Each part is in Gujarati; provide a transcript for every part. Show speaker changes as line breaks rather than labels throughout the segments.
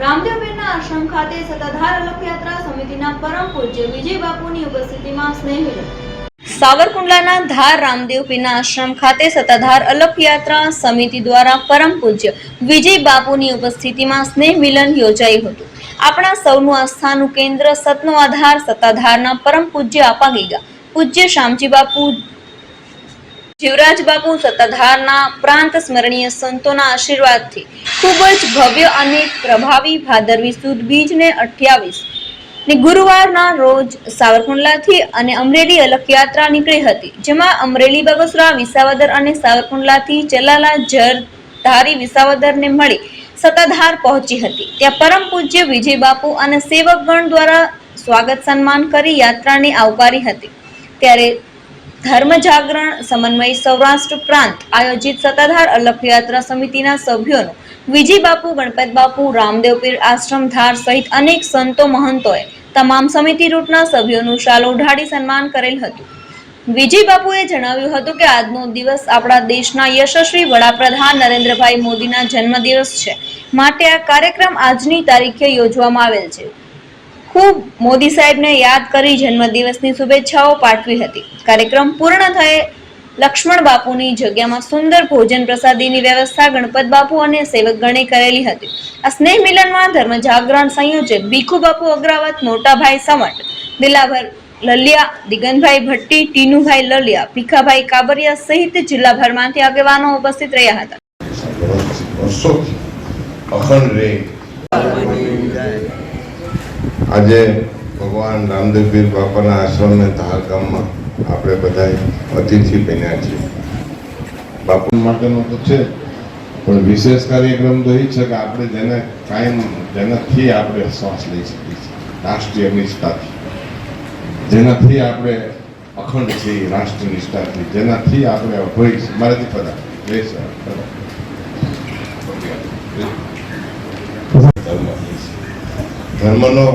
રામદેવપીરના આશ્રમ ખાતે સત્તાધાર અલખયાત્રા સમિતિના પરમ પૂજ્ય વિજય બાપુની ઉપસ્થિતિમાં સ્નેહી સાવરકુંડલાના ધાર રામદેવ આશ્રમ ખાતે સત્તાધાર અલખયાત્રા સમિતિ દ્વારા પરમ પૂજ્ય વિજય બાપુની ઉપસ્થિતિમાં સ્નેહ મિલન યોજાયું હતું. આપણા સૌનું આસ્થાનું કેન્દ્ર સતનો આધાર સત્તાધારના પરમ પૂજ્ય આપા ગીગા. પૂજ્ય શામજી બાપુ જીવરાજ બાપુ સત્તાધારના પ્રાંત સ્મરણીય સંતોના આશીર્વાદથી ખૂબ જ ભવ્ય અને પ્રભાવી ભાદરવી સુદ બીજને અઠ્યાવીસ. ને ગુરુવારના રોજ સાવરકુંડલાથી અને અમરેલી અલગ યાત્રા નીકળી હતી, જેમાં અમરેલી બગસરા, વિસાવદર અને સાવરકુંડલાથી ચલાલા જર ધારી વિસાવદરને મળી સત્તાધાર પહોંચી હતી. ત્યાં પરમ પૂજ્ય વિજય બાપુ અને સેવકગણ દ્વારા સ્વાગત સન્માન કરી યાત્રાને આવકારી હતી. ત્યારે ધર્મ જાગરણ સમન્વય સૌરાષ્ટ્ર પ્રાંત, આયોજિત સત્તાધાર અલખયાત્રા સમિતિના સભ્યોનું વિજય બાપુ, ગણપત બાપુ રામદેવપીર આશ્રમ ધાર સહિત અનેક સંતો મહંતોએ તમામ સમિતિ રૂટના સભ્યોનું શાલ ઉઢાડી સન્માન કરેલ હતું. વિજય બાપુએ જણાવ્યું હતું કે આજનો દિવસ આપણા દેશના યશસ્વી વડાપ્રધાન નરેન્દ્રભાઈ મોદીના જન્મદિવસ છે. માટે આ કાર્યક્રમ આજની તારીખે યોજવામાં આવેલ છે. ખૂબ મોદી સાહેબને યાદ કરી જન્મદિવસની શુભેચ્છાઓ પાઠવી હતી. કાર્યક્રમ પૂર્ણ થયે લક્ષ્મણ બાપુની જગ્યામાં સુંદર ભોજન પ્રસાદીની વ્યવસ્થા ગણપત બાપુ અને સેવકગણે કરેલી હતી. આ સ્નેહ મિલનમાં ધર્મ જાગરણ સંયોજક ભીખુ બાપુ અગ્રાવત, મોટાભાઈ સમટ દિલાભર લલિયા, દિગનભાઈ ભટ્ટી, ટીનુભાઈ લલિયા, ભીખાભાઈ કાબરિયા સહિત જિલ્લાભરમાંથી આગેવાનો ઉપસ્થિત રહ્યા હતા.
આજે ભગવાન રામદેવપીર બાપાના આશ્રમે ધાર ગામમાં આપણે બધા અતિથિ બન્યા છીએ. બાપુ માટેનો તો છે, પણ વિશેષ કાર્યક્રમ તો એ છે કે આપણે જેને કાયમ, જેનાથી આપણે શ્વાસ લઈ શકીએ છીએ, રાષ્ટ્રીય નિષ્ઠાથી. જેનાથી આપણે અખંડ છીએ, રાષ્ટ્રીય નિષ્ઠાથી. જેનાથી આપણે અભય મારાથી પદા જય સર પદા ધર્મ ધર્મનો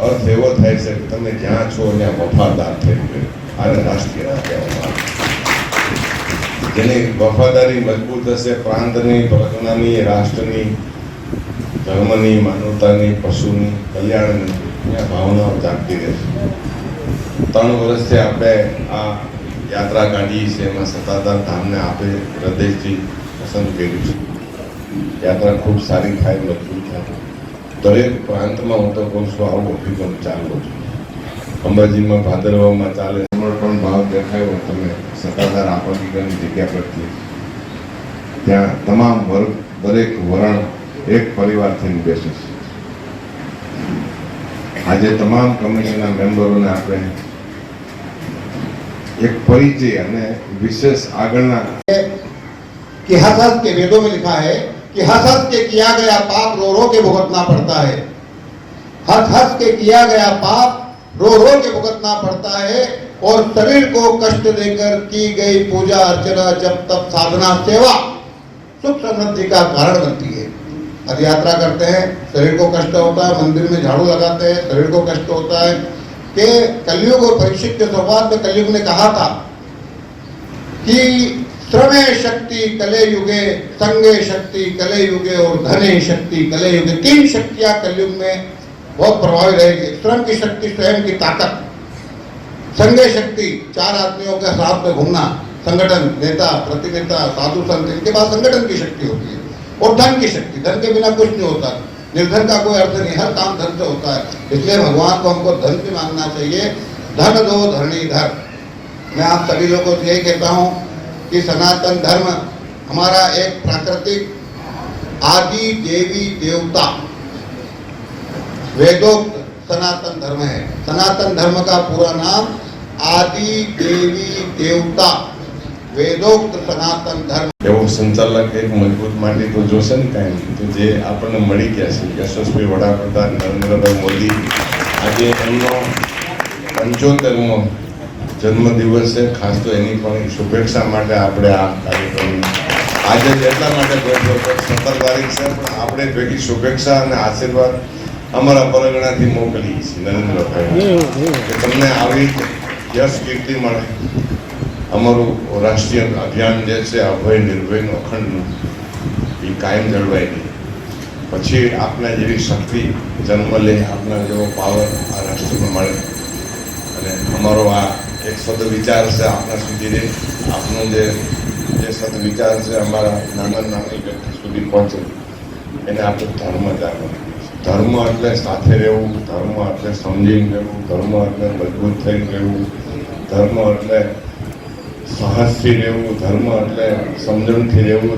અર્થ એવો થાય છે કે તમે જ્યાં છો ત્યાં વફાદાર થઈ ગયો. આને રાષ્ટ્રીય કહેવામાં જેની વફાદારી મજબૂત હશે, પ્રાંતની પ્રજ્ઞાની રાષ્ટ્રની, ધર્મની, માનવતાની, પશુની, કલ્યાણની, ત્યાં ભાવનાઓ જાગતી રહેશે ત્રણ વર્ષથી આપણે આ યાત્રા કાઢી છે, એમાં સત્તાધાર ધામને આપે હૃદયથી પસંદ કર્યું છે. યાત્રા ખૂબ સારી થાય, મજબૂત થાય. દરેક પ્રાંતમાં હું તો કહું છું, આવું અભિગમ ચાલવો જોઈએ અંબાજીમાં ભાદરવામાં ચાલે. પણ ભાવ દેખાયો તમે સત્તાધાર આપણી જગ્યા પરથી ત્યાં તમામ વર્ગ, દરેક વરણ એક પરિવાર થઈને બેસે છે. આજે તમામ કમિટીના મેમ્બરોને આપણે એક પરિચય અને વિશેષ આગળના
કે હા કે વેદો લિખા હૈ कि हंस हंस के किया गया पाप रो रो के भुगतना पड़ता है। हंस हंस के किया गया पाप रो रो के भुगतना पड़ता है और शरीर को कष्ट देकर की गई पूजा अर्चना जब तब साधना, सेवा सुख समृद्धि का कारण बनती है। पद यात्रा करते हैं, शरीर को कष्ट होता है, मंदिर में झाड़ू लगाते हैं, शरीर को कष्ट होता है। कि कलयुग और परीक्षित के संवाद में कलयुग ने कहा था कि श्रमे शक्ति कले युगे संगे शक्ति कले युगे और धने शक्ति कले युगे तीन शक्तियाँ कलयुग में बहुत प्रभावी रहेगी। श्रम की शक्ति, स्वयं की ताकत। संगे शक्ति, चार आदमियों के साथ में घूमना, संगठन, नेता, प्रतिनेता, साधु संत, इनके पास संगठन की शक्ति होती है। और धन की शक्ति, धन के बिना कुछ नहीं होता। निर्धन का कोई अर्थ नहीं, हर काम धन से होता है। इसलिए भगवान को हमको धन भी मांगना चाहिए। धन दो, धरणी, धर। मैं आप सभी लोगों से यही कहता हूँ कि सनातन धर्म हमारा एक प्राकृतिक आदि देवी देवता वेदोक्त सनातन धर्म है सनातन धर्म का पूरा नाम आदि देवी देवता वेदोक्त सनातन धर्म
એવો સંચાલક એક મજબૂત માટે તો જોશે ને કાંઈ તો જે આપણને મળી ગયા છે યશસ્વી વડાપ્રધાન નરેન્દ્રભાઈ મોદી આજે એમનો પંચોતેરમો જન્મદિવસ છે. ખાસ તો એની પણ શુભેચ્છા માટે આપણે આ કાર્યક્રમ આજે એટલા માટે કે સત્તર તારીખ છે પણ આપણે ભેગી શુભેચ્છા અને આશીર્વાદ અમારા પરગણાથી મોકલી છીએ નરેન્દ્રભાઈ. કે તમને આવી યશ કીર્તિ મળે. અમારું રાષ્ટ્રીય અભિયાન જે છે અભય નિર્ભયનું અખંડનું એ કાયમ જળવાય નહીં પછી આપના જેવી શક્તિ જન્મ લે આપના જેવો પાવર આ રાષ્ટ્રમાં મળે. અને અમારો આ એક સદ વિચાર છે આપણા સુધી રે આપનો જે જે સદ વિચાર છે અમારા નાના નાની વ્યક્તિ સુધી પહોંચે એને આપણે ધર્મ જાણવું ધર્મ એટલે સાથે રહેવું ધર્મ એટલે સમજીને રહેવું ધર્મ એટલે મજબૂત થઈને રહેવું ધર્મ એટલે સાહસથી રહેવું ધર્મ એટલે સમજણથી રહેવું